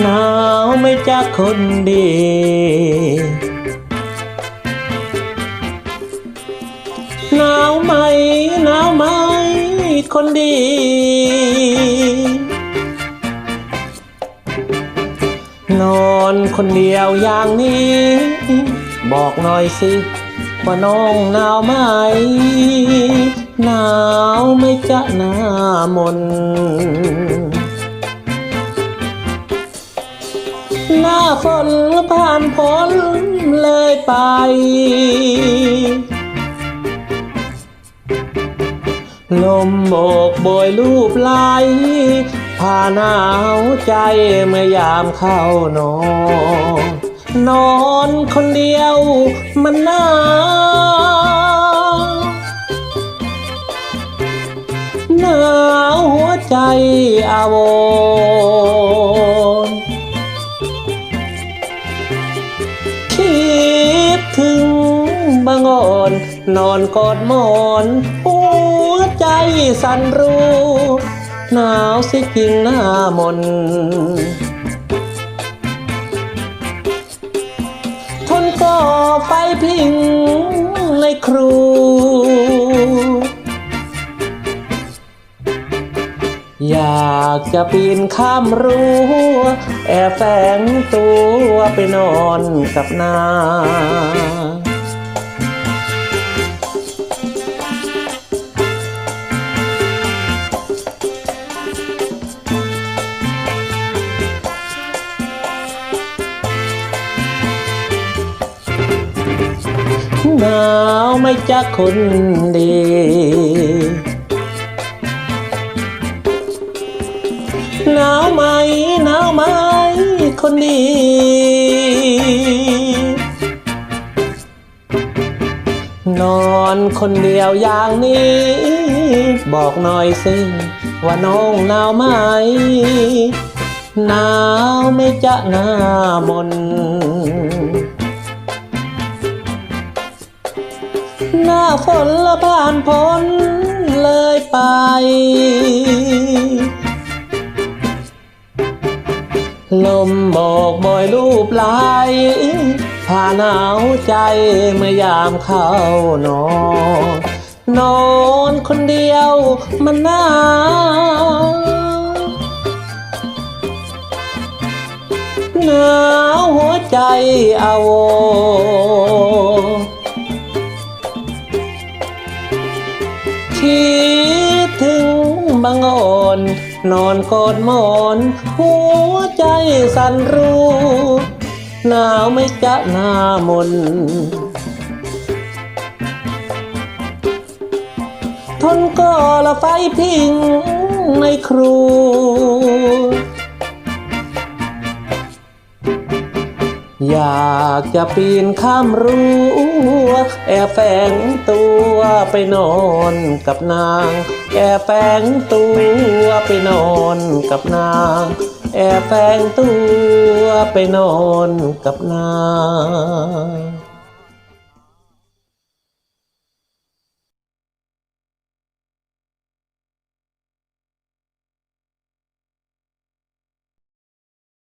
หนาวไม่จากคนดี หนาวไหมหนาวไหมคนดี นอนคนเดียวอย่างนี้ บอกหน่อยสิ ว่าน้องหนาวไหมหนาวไม่จะหน้ามน หน้าฝนผ่านพ้นเลยไป ลมโบกโบยรูปไหลพาหนาวใจเมื่อยามเข้านอน นอนคนเดียวมันหนาวหนาวหัวใจอาวร นอนกอดหมอนหัวใจสั่นรู้หนาวสิจริงหน้ามนทนก่อไฟพิงในครูอยากจะปีนข้ามรั้วแอบแฝงตัวไปนอนกับนา หนาวไม่จักคนดี หนาวไหมหนาวไหมคนดีนอนคนเดียวอย่างนี้ บอกหน่อยสิว่าน้องหนาวไหมหนาวไม่จะหน้ามน หน้าฝนละผ่านพ้นเลยไป ลมบอกบอยรูปลายพาหนาวใจเมื่อยามเข้านอนนอนคนเดียวมันหนาวหนาวหัวใจอาว คิดถึงบางอ่อนนอนกอดหมอนหัวใจสั่นรู้หนาวไม่จะหน้ามน ทนก็ละไฟพิงในครู อยากจะปีนข้ามรั้วแอบแฝงตัวไปนอนกับนาง แอบแฝงตัวไปนอนกับนาง แอบแฝงตัวไปนอนกับนาง